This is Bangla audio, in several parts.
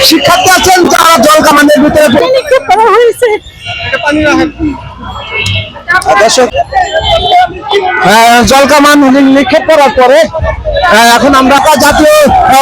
অনেক শিক্ষার্থী আছেন যারা জল কামানের ভিতরে দর্শক আহ, জল কামান নিক্ষেপ করার পরে এখন আমরা জাতীয়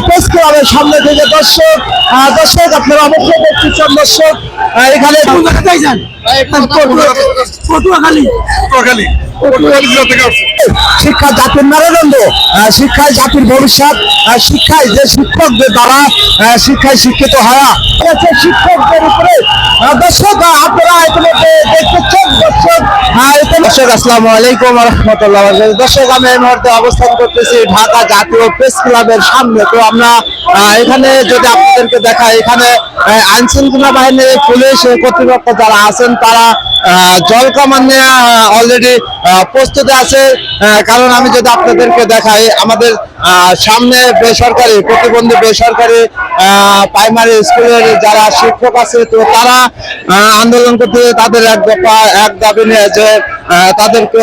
প্রেস ক্লাবের সামনে থেকে দর্শক দর্শক আপনারা অবশ্যই দেখতেছেন দর্শক। এখানে শিক্ষা জাতির মেরুদণ্ড শিক্ষায় জাতির ভবিষ্যৎ শিক্ষায় যে শিক্ষকদের দ্বারা শিক্ষায় শিক্ষিত হওয়া। শিক্ষকদের উপরে দর্শক আপনারা ইতিমধ্যে দেখতেছেন দর্শক দর্শক আসসালামু আলাইকুম রহমতুল্লাহ দর্শক আমি এই মুহূর্তে অবস্থান করতেছি ঢাকা জাতীয় প্রেস ক্লাবের সামনে। তো আমরা আহ, এখানে যদি আপনাদেরকে দেখা এখানে আইন শৃঙ্খলা বাহিনীর পুলিশ কর্তৃপক্ষ যারা আছেন, তারা জল কামানে অলরেডি প্রস্তুতি আছে। কারণ আমি যদি আপনাদেরকে দেখাই, আমাদের সামনে বেসরকারি, প্রতিবন্ধী বেসরকারি প্রাইমারি স্কুলের যারা শিক্ষক আছে, তো তারা আন্দোলন করতে তাদের এক দফা, এক দাবি নিয়ে যে তাদেরকে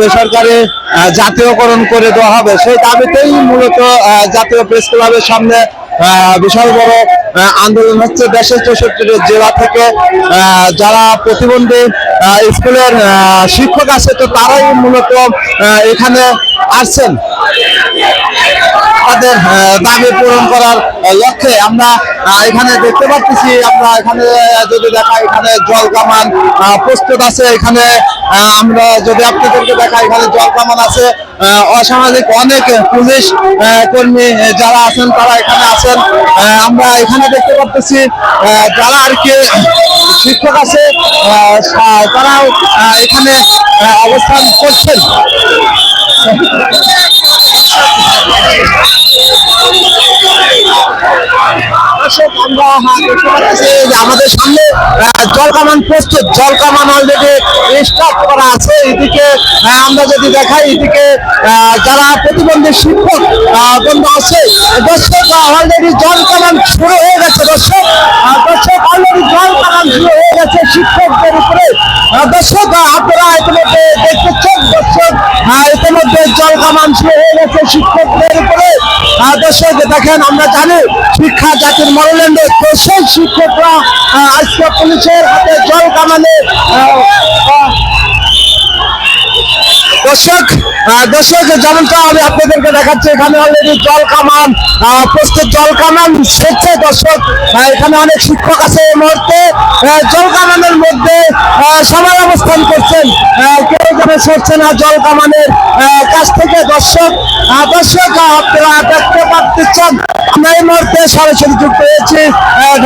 বেসরকারি জাতীয়করণ করে দেওয়া হবে। সেই দাবিতেই মূলত জাতীয় প্রেস ক্লাবের সামনে বিশাল বড় আন্দোলন হচ্ছে দেশের চৌষট্টি জেলা থেকে যারা প্রতিবন্ধী স্কুলের শিক্ষক আছে, তো তারাই মূলত এখানে আসছেন। তাদের দাবি পূরণ করার লক্ষ্যে আমরা এখানে দেখতে পাচ্ছি, আমরা এখানে যদি দেখা এখানে জল কামান প্রস্তুত আছে। এখানে আমরা যদি আপনাদেরকে দেখা এখানে জল কামান আছে। অসামাজিক অনেক পুলিশ কর্মী যারা আছেন, তারা এখানে আছেন। আমরা এখানে দেখতে পাচ্ছি যারা আর কি শিক্ষক আছে তারাও এখানে অবস্থান করছেন দর্শক, আমরা হ্যাঁ, দেখতে পাচ্ছি যে আমাদের সামনে জল কামান প্রস্তুত। জল কামান অলরেডি স্টার্ট করা আছে। এদিকে আমরা যদি দেখাই, এদিকে যারা প্রতিবন্ধী শিক্ষক বন্ধু আছে, দর্শক অলরেডি জল কামান শুরু হয়ে গেছে, দর্শক। দর্শক অলরেডি জল কামান শুরু হয়ে গেছে শিক্ষকদের উপরে। দর্শক আপনারা ইতিমধ্যে দেখতেছেন শুরু হয়ে গেছে শিক্ষকদের উপরে। দর্শক দেখেন, আমরা জানি শিক্ষা জাতির মরলেন্ড তো সেই শিক্ষকরা আজকে পুলিশের হাতে জল কামানে দর্শক দর্শক, যেমনটা আমি আপনাদেরকে দেখাচ্ছি, এখানে অলরেডি জল কামান প্রস্তুত জল কামান সেচ্ছে দর্শক এখানে অনেক শিক্ষক আছে এই মুহূর্তে। জল কামানের মধ্যে সবাই অবস্থান করছেন। কেউ যেন সরছে না জল কামানের কাছ থেকে দর্শক দর্শক আপনারা দেখতে পাচ্ছেন, আমরা এই মুহূর্তে সরাসরি যুক্ত হয়েছি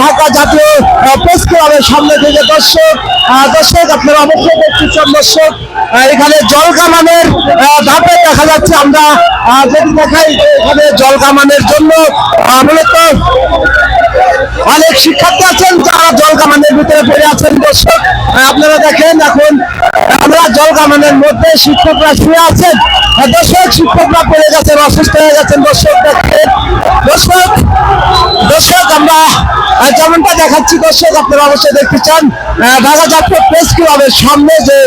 ঢাকা জাতীয় প্রেস ক্লাবের সামনে থেকে দর্শক দর্শক, আপনারা অবশ্যই দেখতেছেন দর্শক এখানে জল কামানের ধাপে দেখা যাচ্ছে আমরা যদি দেখাই এখানে জল কামানের জন্য মূলত অনেক শিক্ষার্থী আছেন যারা জল কামানের ভিতরে পড়ে আছেন। দর্শক আপনারা দেখেন এখন আমরা জল কামানের মধ্যে শিক্ষকরা শুয়ে আছেন। দর্শক, শিক্ষকরা পড়ে গেছেন, অসুস্থ হয়ে গেছেন। দর্শক, দেখেন, দর্শক দর্শক, আমরা যেমনটা দেখাচ্ছি দর্শক, আপনারা অবশ্যই দেখতে চান। ঢাকা জাতীয় প্রেস ক্লাবের সামনে যে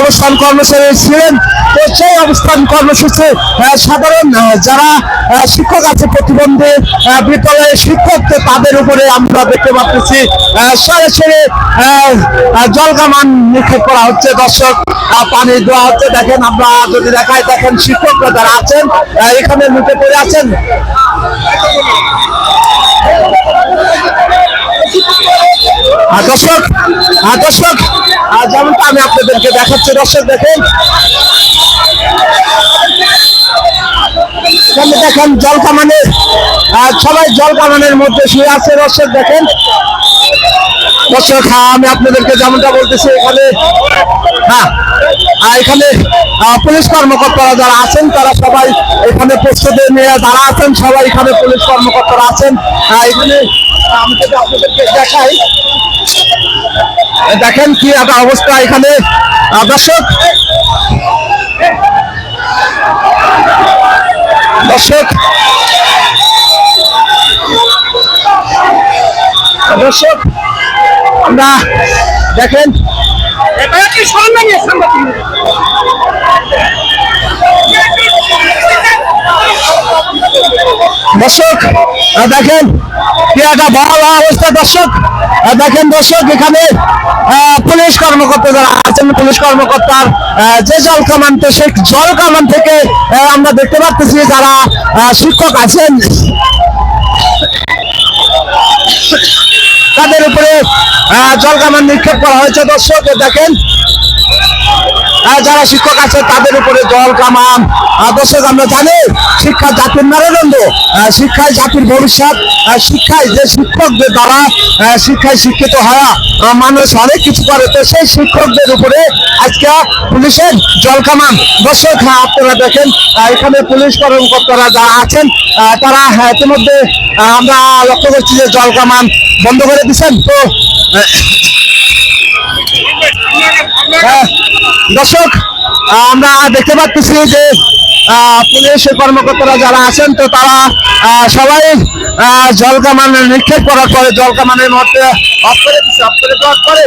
অবস্থান কর্মসূচি ছিলেন, তো সেই অবস্থান কর্মসূচি সাধারণ যারা শিক্ষক আছে প্রতিবন্ধী বিদ্যালয়ের শিক্ষক, তো তাদের উপরে আমরা দেখতে পাচ্ছি সরাসরি জলকামান নিক্ষেপ করা হচ্ছে দর্শক পানি দেওয়া হচ্ছে। দেখেন আমরা যদি দেখাই, দেখেন শিক্ষকরা যারা আছেন এখানে লুটে পড়ে আছেন। আর দর্শক আর যেমনটা আমি আপনাদেরকে দেখাচ্ছি, দর্শক দেখেন। দেখেন জল কামানে সবাই জল কামানের মধ্যে শুয়ে আছে, দর্শক দেখেন। দর্শক হ্যাঁ আমি আপনাদেরকে যেমনটা বলতেছি, এখানে হ্যাঁ এখানে পুলিশ কর্মকর্তারা যারা আছেন, তারা সবাই এখানে প্রস্তুতি নিয়ে যারা আছেন, সবাই এখানে পুলিশ কর্মকর্তারা আছেন। এখানে আপনাদেরকে দেখাই। দেখেন কি একটা অবস্থা এখানে। দর্শক। দর্শক। দর্শক আমরা দেখেন। দর্শক দেখেন কি একটা ভয়াবহ অবস্থা দর্শক। দেখেন দর্শক, এখানে পুলিশ কর্মকর্তা যারা আছেন, পুলিশ কর্মকর্তার যে জল কামান তো সেই জল কামান থেকে আমরা দেখতে পাচ্ছি যারা শিক্ষক আছেন, তাদের উপরে জল কামান নিক্ষেপ করা হয়েছে দর্শক। দেখেন যারা শিক্ষক আছে তাদের উপরে জল কামান। দর্শক আমরা জানি শিক্ষা জাতির মেরুদণ্ড শিক্ষায় জাতির ভবিষ্যৎ। শিক্ষায় যে শিক্ষকদের দ্বারা শিক্ষায় শিক্ষিত হওয়া মানুষ অনেক কিছু করে তো সেই শিক্ষকদের উপরে আজকে পুলিশের জল কামান। দর্শক হ্যাঁ, আপনারা দেখেন এখানে পুলিশ কর্মকর্তারা যারা আছেন তারা ইতিমধ্যে আমরা লক্ষ্য করছি যে জল কামান বন্ধ করে দিচ্ছেন। তো দর্শক আমরা দেখতে পাচ্ছি যে পুলিশ কর্মকর্তারা যারা আছেন তো তারা সবাই আহ, জল কামান নিক্ষেপ করার পরে জল কামানের মধ্যে অফ করে দিচ্ছে অফ করে দেওয়ার পরে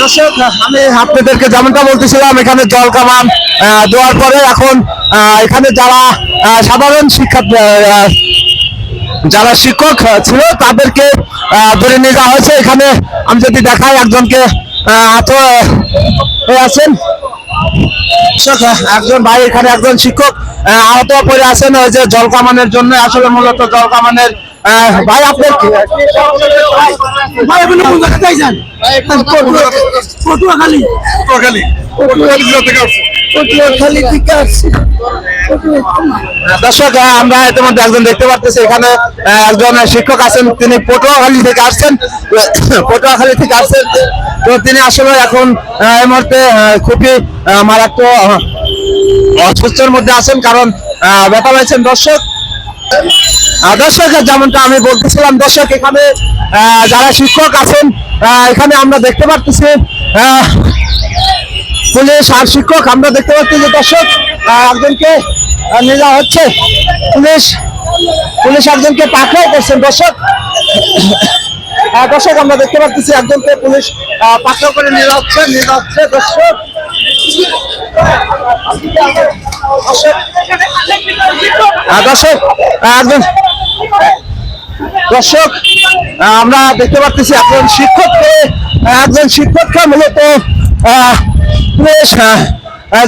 দর্শক আমি আপনাদেরকে যেমনটা বলতেছিলাম এখানে জল কামান দেওয়ার পরে এখন এখানে যারা সাধারণ আহ, যারা শিক্ষক ছিল তাদেরকে ধরে নিয়ে যাওয়া হয়েছে এখানে আমি যদি দেখাই একজনকে আহ, আছেন একজন ভাই এখানে একজন শিক্ষক আহত পড়ে আছেন ওই যে জল কামানের জন্য আসলে মূলত জল কামানের আহ, ভাই আপনার পটুয়াখালী পটুয়াখালী থেকে আসছি দর্শক আমরা ইতিমধ্যে একজন দেখতে পাচ্ছি এখানে একজন শিক্ষক আছেন, তিনি পটুয়াখালী থেকে আসছেন। পটুয়াখালী থেকে আসছেন। তো তিনি আসলে এখন এই মুহূর্তে খুবই মারাত্মক অসুস্থের মধ্যে আছেন। কারণ ব্যথা পেয়েছেন দর্শক। দর্শক, যেমনটা আমি বলতেছিলাম, দর্শক, এখানে যারা শিক্ষক আছেন এখানে আমরা দেখতে পাচ্ছি পুলিশ আর শিক্ষক, আমরা দেখতে পাচ্ছি যে দর্শক। একজনকে নিয়ে যাওয়া হচ্ছে। পুলিশ পুলিশ একজনকে পাকড়াও করছেন। দর্শক দর্শক আমরা দেখতে পাচ্ছি একজনকে পুলিশ পাকড়াও করে নিয়ে যাচ্ছে নিয়ে যাচ্ছে দর্শক দর্শক একজন দর্শক আমরা দেখতে পাচ্ছি একজন শিক্ষককে একজন শিক্ষককে মূলত আহ, আহ,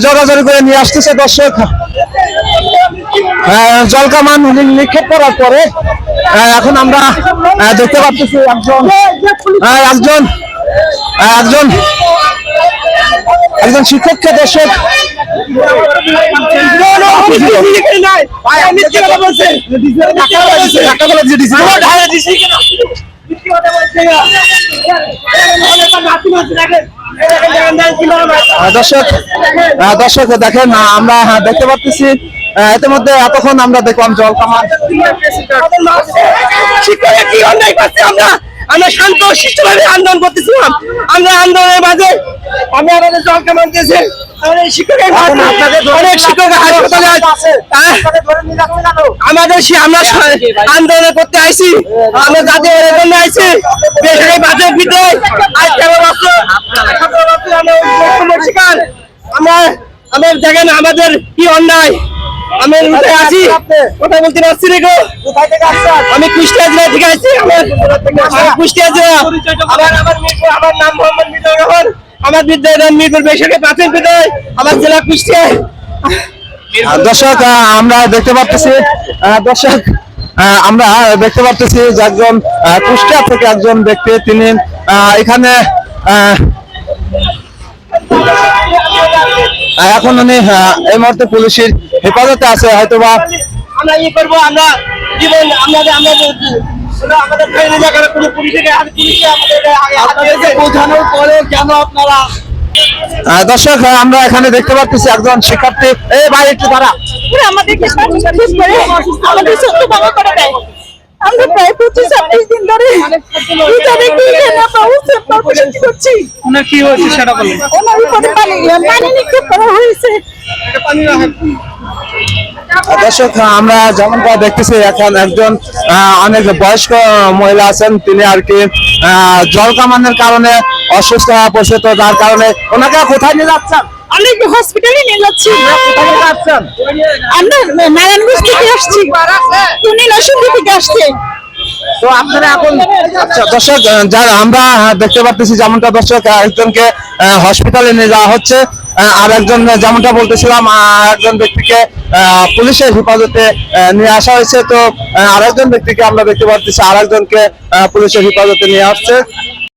করে নিয়ে আসতেছে দর্শক জলকামান নিক্ষেপ করার পরে এখন আমরা দেখতে পাচ্ছি একজন একজন একজন একজন শিক্ষককে দর্শক দর্শক আহ, দর্শক দর্শক দেখেন আমরা হ্যাঁ, দেখতে পাচ্ছি এতে ইতিমধ্যে এতক্ষণ আমরা দেখলাম জল কামান। আমরা শান্ত শিষ্টভাবে আন্দোলন করতেছিলাম। আমরা আন্দোলনের মাঝে আমি আমাদের জল কামান দিয়েছে? আমাদের আমরা আন্দোলন করতে আইছি। আমরা জাতীয় জন্য আইছি। বেসরকারি আজ শিকার। আমরা আমরা দেখেন আমাদের কি অন্যায়। আমি উঠে আছি কথা বলতে পারছি রে গো। আমি কুষ্টিয়া জেলা থেকে আছি আমার- আমি কুষ্টিয়া জেলা। আমার আমার আমার নাম মোহাম্মদ রহমান। আমার বিদ্যালয় মিরপুর বেসরকারি প্রাথমিক বিদ্যালয় আমার জেলা কুষ্টিয়া। দর্শক আমরা দেখতে পাচ্ছি দর্শক আমরা দেখতে পাচ্ছি যে একজন কুষ্টিয়া থেকে একজন ব্যক্তি তিনি এখানে এখন উনি এই মুহূর্তে পুলিশের হেফাজতে আছে হয়তোবা আমরা ইয়ে করব আমরা জীবন আমাদের আমরা দর্শক আমরা এখানে দেখতে পাচ্ছি একজন শিক্ষার্থী। এই ভাই একটু দাঁড়া। আমাদেরকে আমাদের সত্য বাবা করে দেয়। আমরা প্রায় পঁচিশ ছাব্বিশ দিন ধরে কি কেন আমরা উৎসব কর্মসূচি করছি? ওনার কি হয়েছে সেটা বলেন। ওনার উপরে পানি পানি নিক্ষেপ করা হয়েছে। দর্শক আমরা যেমনটা দেখতেছি এখন একজন অনেক বয়স্ক মহিলা আছেন। তিনি আর কি জল কামানের কারণে অসুস্থ হয়ে পড়ছে। তো যার কারণে ওনাকে কোথায় নিয়ে যাচ্ছেন? অনেক হসপিটালে নিয়ে যাচ্ছি। আমরা নারায়ণগঞ্জ থেকে আসছি। থেকে আসছে। তো আপনারা এখন আচ্ছা দর্শক যারা আমরা দেখতে পাচ্ছি যেমনটা দর্শক একজনকে হসপিটালে নিয়ে যাওয়া হচ্ছে। আর একজন যেমনটা বলতেছিলাম একজন ব্যক্তিকে পুলিশের হেফাজতে নিয়ে আসা হয়েছে। তো আর একজন ব্যক্তিকে আমরা দেখতে পাচ্ছি আরেকজনকে পুলিশের হেফাজতে নিয়ে আসছে।